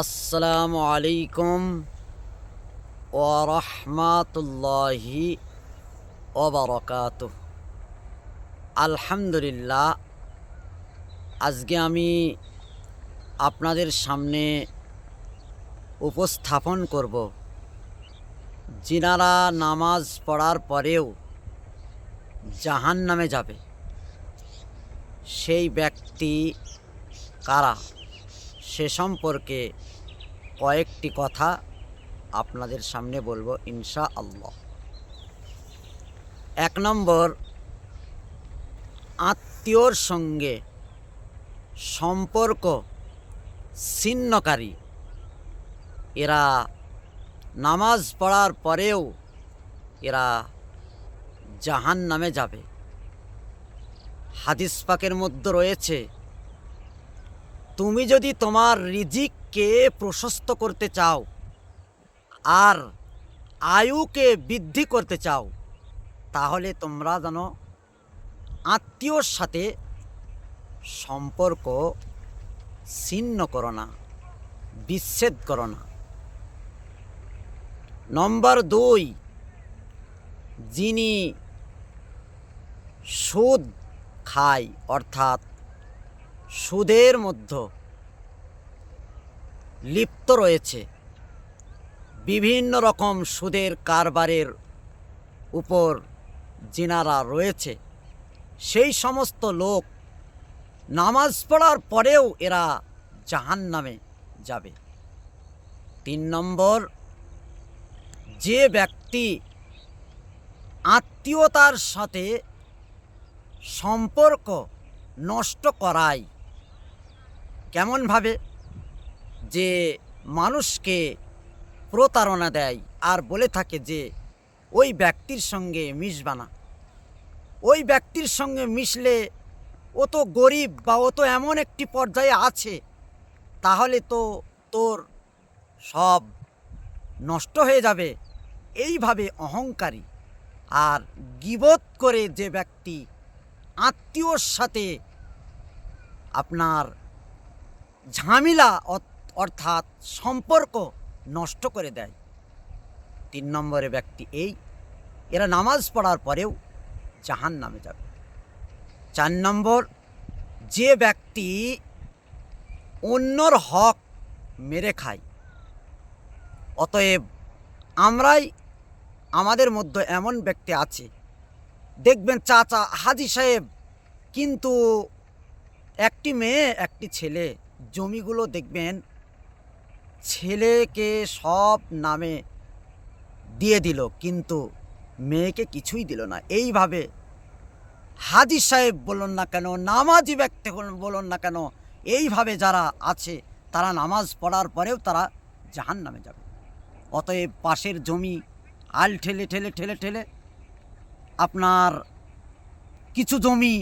আসসালামু আলাইকুম ওরহমাতুল্লাহি ওবরকাত আলহামদুলিল্লাহ, আজকে আমি আপনাদের সামনে উপস্থাপন করব। যিনারা নামাজ পড়ার পরেও জাহান নামে যাবে, সেই ব্যক্তি কারা? সে সম্পর্কে কয়েকটি কথা আপনাদের সামনে বলব ইনশা আল্লাহ এক নম্বর, আত্মীয়র সঙ্গে সম্পর্ক ছিন্নকারী। এরা নামাজ পড়ার পরেও এরা জাহান নামে যাবে। হাদিস পাকের মধ্যে রয়েছে তুমি যদি তোমার রিজিককে প্রশস্ত করতে চাও আর আয়ুকে বৃদ্ধি করতে চাও, তাহলে তোমরা যেন আত্মীয়র সাথে সম্পর্ক ছিন্ন করো না, বিচ্ছেদ করো না। নম্বর দুই, যিনি সুদ খায়, অর্থাৎ সুদের মধ্যে লিপ্ত রয়েছে। বিভিন্ন রকম সুদের কারবারের উপর যিনারা রয়েছে। সেই সমস্ত লোক নামাজ পড়ার পরেও এরা জাহান নামে যাবে। তিন নম্বর, যে ব্যক্তি আত্মীয়তার সাথে সম্পর্ক নষ্ট করায় কেমনভাবে যে মানুষকে প্রতারণা দেয় আর বলে থাকে যে ওই ব্যক্তির সঙ্গে মিশবা না। ওই ব্যক্তির সঙ্গে মিশলে ও তো গরিব বা ও তো এমন একটি পর্যায়ে আছে, তাহলে তো তোর সব নষ্ট হয়ে যাবে। এইভাবে অহংকারী আর গিবত করে যে ব্যক্তি আত্মীয়র সাথে আপনার ঝামেলা অর্থাৎ সম্পর্ক নষ্ট করে দেয়। তিন নম্বরে ব্যক্তি এই, এরা নামাজ পড়ার পরেও জাহান নামে যাবে। চার নম্বর, যে ব্যক্তি অন্যর হক মেরে খায়, অতএব আমরাই আমাদের মধ্যে এমন ব্যক্তি আছে। দেখবেন চাচা হাজি সাহেব কিন্তু একটি মেয়ে, একটি ছেলে জমিগুলো দেখবেন ছেলেকে সব নামে দিয়ে দিল, কিন্তু মেয়েকে কিছুই দিল না। এইভাবে হাজি সাহেব বলুন না কেন, নামাজি ব্যক্তি বলুন না কেন, এইভাবে যারা আছে, তারা নামাজ পড়ার পরেও তারা জাহান নামে যাবে। অতএব পাশের জমি আল ঠেলে ঠেলে ঠেলে ঠেলে আপনার কিছু জমি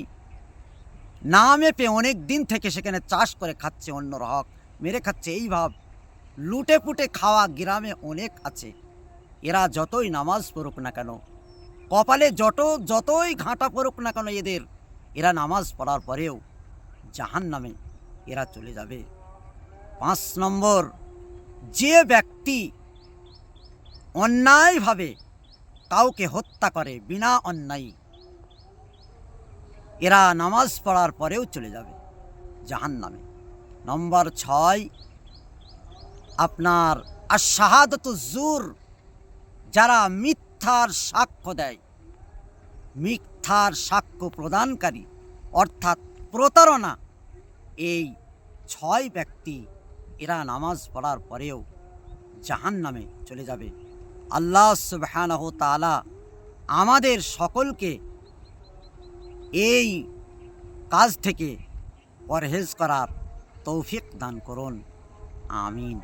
না মেপে অনেক দিন থেকে সেখানে চাষ করে খাচ্ছে অন্যর হক মেরে খাচ্ছে, এই ভাব। লুটে পুটে খাওয়া গ্রামে অনেক আছে। এরা যতই নামাজ পড়ুক না কেন, কপালে যত, যতই ঘাঁটা পড়ুক না কেন এদের, এরা নামাজ পড়ার পরেও জাহান নামে এরা চলে যাবে। পাঁচ নম্বর, যে ব্যক্তি অন্যায়ভাবে কাউকে হত্যা করে বিনা অন্যায় এরা নামাজ পড়ার পরেও চলে যাবে জাহান নামে নম্বর ছয়, আপনার আর শাহাদত জুর, যারা মিথ্যার সাক্ষ্য দেয়, মিথ্যার সাক্ষ্য প্রদানকারী, অর্থাৎ প্রতারণা, এই ছয় ব্যক্তি এরা নামাজ পড়ার পরেও জাহান নামে চলে যাবে। আল্লাহ তাআলা আমাদের সকলকে এই কাজ থেকে পরহেজ করার তৌফিক দান করুন। আমিন।